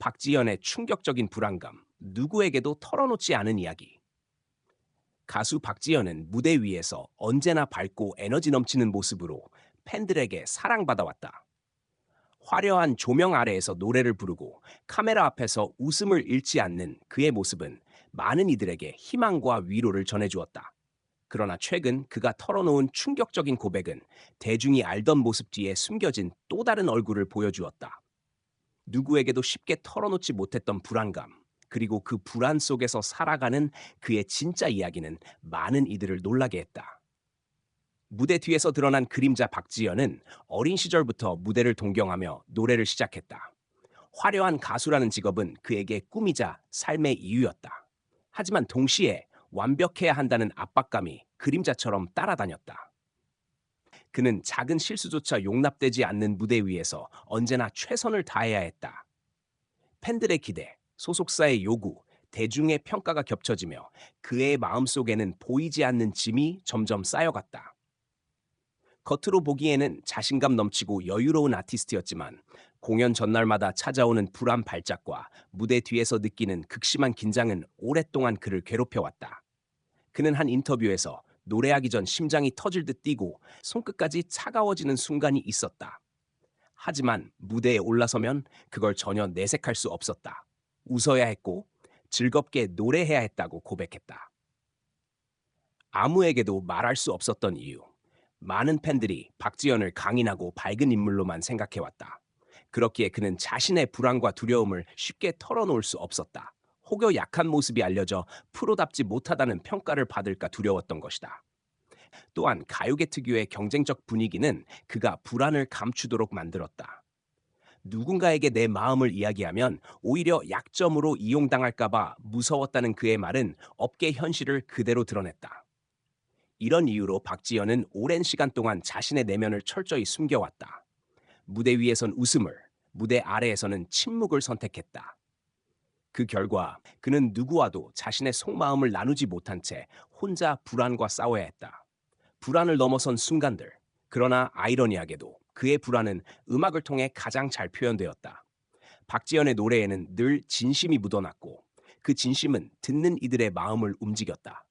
박지연의 충격적인 불안감, 누구에게도 털어놓지 않은 이야기. 가수 박지연은 무대 위에서 언제나 밝고 에너지 넘치는 모습으로 팬들에게 사랑받아왔다. 화려한 조명 아래에서 노래를 부르고 카메라 앞에서 웃음을 잃지 않는 그의 모습은 많은 이들에게 희망과 위로를 전해주었다. 그러나 최근 그가 털어놓은 충격적인 고백은 대중이 알던 모습 뒤에 숨겨진 또 다른 얼굴을 보여주었다. 누구에게도 쉽게 털어놓지 못했던 불안감, 그리고 그 불안 속에서 살아가는 그의 진짜 이야기는 많은 이들을 놀라게 했다. 무대 뒤에서 드러난 그림자 박지연은 어린 시절부터 무대를 동경하며 노래를 시작했다. 화려한 가수라는 직업은 그에게 꿈이자 삶의 이유였다. 하지만 동시에 완벽해야 한다는 압박감이 그림자처럼 따라다녔다. 그는 작은 실수조차 용납되지 않는 무대 위에서 언제나 최선을 다해야 했다. 팬들의 기대, 소속사의 요구, 대중의 평가가 겹쳐지며 그의 마음속에는 보이지 않는 짐이 점점 쌓여갔다. 겉으로 보기에는 자신감 넘치고 여유로운 아티스트였지만 공연 전날마다 찾아오는 불안 발작과 무대 뒤에서 느끼는 극심한 긴장은 오랫동안 그를 괴롭혀왔다. 그는 한 인터뷰에서 노래하기 전 심장이 터질 듯 뛰고 손끝까지 차가워지는 순간이 있었다. 하지만 무대에 올라서면 그걸 전혀 내색할 수 없었다. 웃어야 했고 즐겁게 노래해야 했다고 고백했다. 아무에게도 말할 수 없었던 이유. 많은 팬들이 박지연을 강인하고 밝은 인물로만 생각해왔다. 그렇기에 그는 자신의 불안과 두려움을 쉽게 털어놓을 수 없었다. 혹여 약한 모습이 알려져 프로답지 못하다는 평가를 받을까 두려웠던 것이다. 또한 가요계 특유의 경쟁적 분위기는 그가 불안을 감추도록 만들었다. 누군가에게 내 마음을 이야기하면 오히려 약점으로 이용당할까봐 무서웠다는 그의 말은 업계 현실을 그대로 드러냈다. 이런 이유로 박지연은 오랜 시간 동안 자신의 내면을 철저히 숨겨왔다. 무대 위에선 웃음을, 무대 아래에서는 침묵을 선택했다. 그 결과 그는 누구와도 자신의 속마음을 나누지 못한 채 혼자 불안과 싸워야 했다. 불안을 넘어선 순간들, 그러나 아이러니하게도 그의 불안은 음악을 통해 가장 잘 표현되었다. 박지연의 노래에는 늘 진심이 묻어났고 그 진심은 듣는 이들의 마음을 움직였다.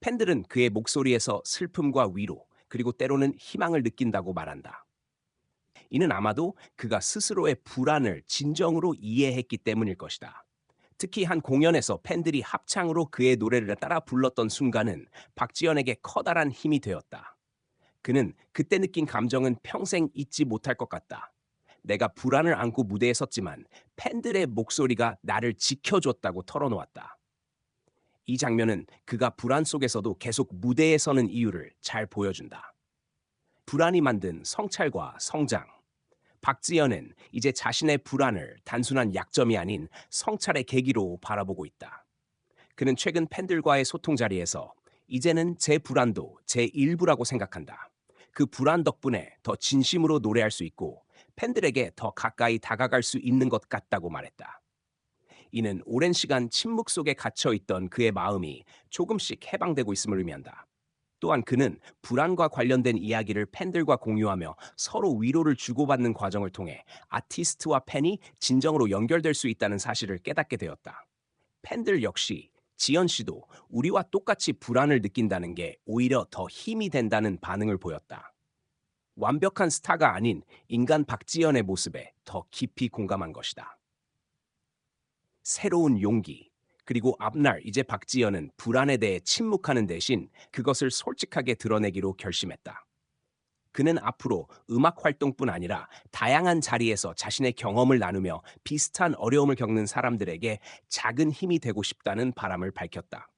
팬들은 그의 목소리에서 슬픔과 위로, 그리고 때로는 희망을 느낀다고 말한다. 이는 아마도 그가 스스로의 불안을 진정으로 이해했기 때문일 것이다. 특히 한 공연에서 팬들이 합창으로 그의 노래를 따라 불렀던 순간은 박지연에게 커다란 힘이 되었다. 그는 그때 느낀 감정은 평생 잊지 못할 것 같다. 내가 불안을 안고 무대에 섰지만 팬들의 목소리가 나를 지켜줬다고 털어놓았다. 이 장면은 그가 불안 속에서도 계속 무대에 서는 이유를 잘 보여준다. 불안이 만든 성찰과 성장. 박지연은 이제 자신의 불안을 단순한 약점이 아닌 성찰의 계기로 바라보고 있다. 그는 최근 팬들과의 소통 자리에서 이제는 제 불안도 제 일부라고 생각한다. 그 불안 덕분에 더 진심으로 노래할 수 있고 팬들에게 더 가까이 다가갈 수 있는 것 같다고 말했다. 이는 오랜 시간 침묵 속에 갇혀 있던 그의 마음이 조금씩 해방되고 있음을 의미한다. 또한 그는 불안과 관련된 이야기를 팬들과 공유하며 서로 위로를 주고받는 과정을 통해 아티스트와 팬이 진정으로 연결될 수 있다는 사실을 깨닫게 되었다. 팬들 역시 지연 씨도 우리와 똑같이 불안을 느낀다는 게 오히려 더 힘이 된다는 반응을 보였다. 완벽한 스타가 아닌 인간 박지연의 모습에 더 깊이 공감한 것이다. 새로운 용기, 그리고 앞날 이제 박지연은 불안에 대해 침묵하는 대신 그것을 솔직하게 드러내기로 결심했다. 그는 앞으로 음악 활동뿐 아니라 다양한 자리에서 자신의 경험을 나누며 비슷한 어려움을 겪는 사람들에게 작은 힘이 되고 싶다는 바람을 밝혔다.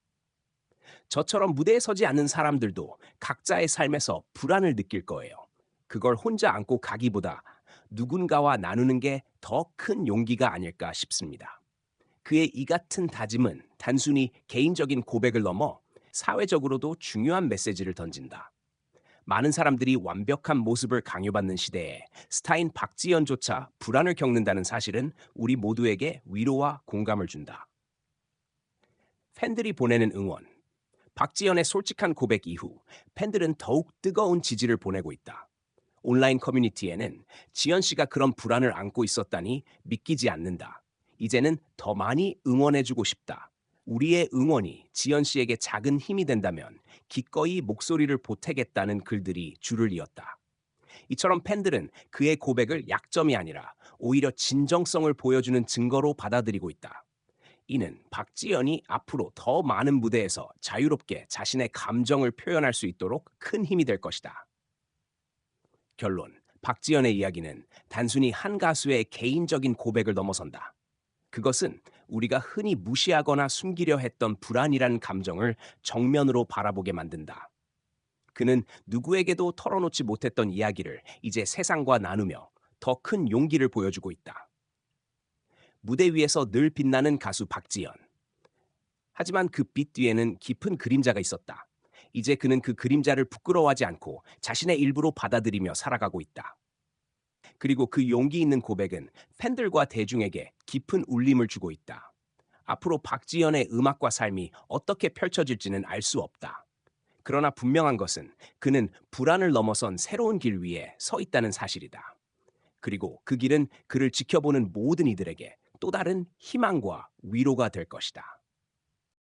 저처럼 무대에 서지 않는 사람들도 각자의 삶에서 불안을 느낄 거예요. 그걸 혼자 안고 가기보다 누군가와 나누는 게 더 큰 용기가 아닐까 싶습니다. 그의 이 같은 다짐은 단순히 개인적인 고백을 넘어 사회적으로도 중요한 메시지를 던진다. 많은 사람들이 완벽한 모습을 강요받는 시대에 스타인 박지연조차 불안을 겪는다는 사실은 우리 모두에게 위로와 공감을 준다. 팬들이 보내는 응원. 박지연의 솔직한 고백 이후 팬들은 더욱 뜨거운 지지를 보내고 있다. 온라인 커뮤니티에는 지연 씨가 그런 불안을 안고 있었다니 믿기지 않는다. 이제는 더 많이 응원해주고 싶다. 우리의 응원이 지연 씨에게 작은 힘이 된다면 기꺼이 목소리를 보태겠다는 글들이 줄을 이었다. 이처럼 팬들은 그의 고백을 약점이 아니라 오히려 진정성을 보여주는 증거로 받아들이고 있다. 이는 박지연이 앞으로 더 많은 무대에서 자유롭게 자신의 감정을 표현할 수 있도록 큰 힘이 될 것이다. 결론. 박지연의 이야기는 단순히 한 가수의 개인적인 고백을 넘어선다. 그것은 우리가 흔히 무시하거나 숨기려 했던 불안이라는 감정을 정면으로 바라보게 만든다. 그는 누구에게도 털어놓지 못했던 이야기를 이제 세상과 나누며 더 큰 용기를 보여주고 있다. 무대 위에서 늘 빛나는 가수 박지연. 하지만 그 빛 뒤에는 깊은 그림자가 있었다. 이제 그는 그 그림자를 부끄러워하지 않고 자신의 일부로 받아들이며 살아가고 있다. 그리고 그 용기 있는 고백은 팬들과 대중에게 깊은 울림을 주고 있다. 앞으로 박지연의 음악과 삶이 어떻게 펼쳐질지는 알 수 없다. 그러나 분명한 것은 그는 불안을 넘어선 새로운 길 위에 서 있다는 사실이다. 그리고 그 길은 그를 지켜보는 모든 이들에게 또 다른 희망과 위로가 될 것이다.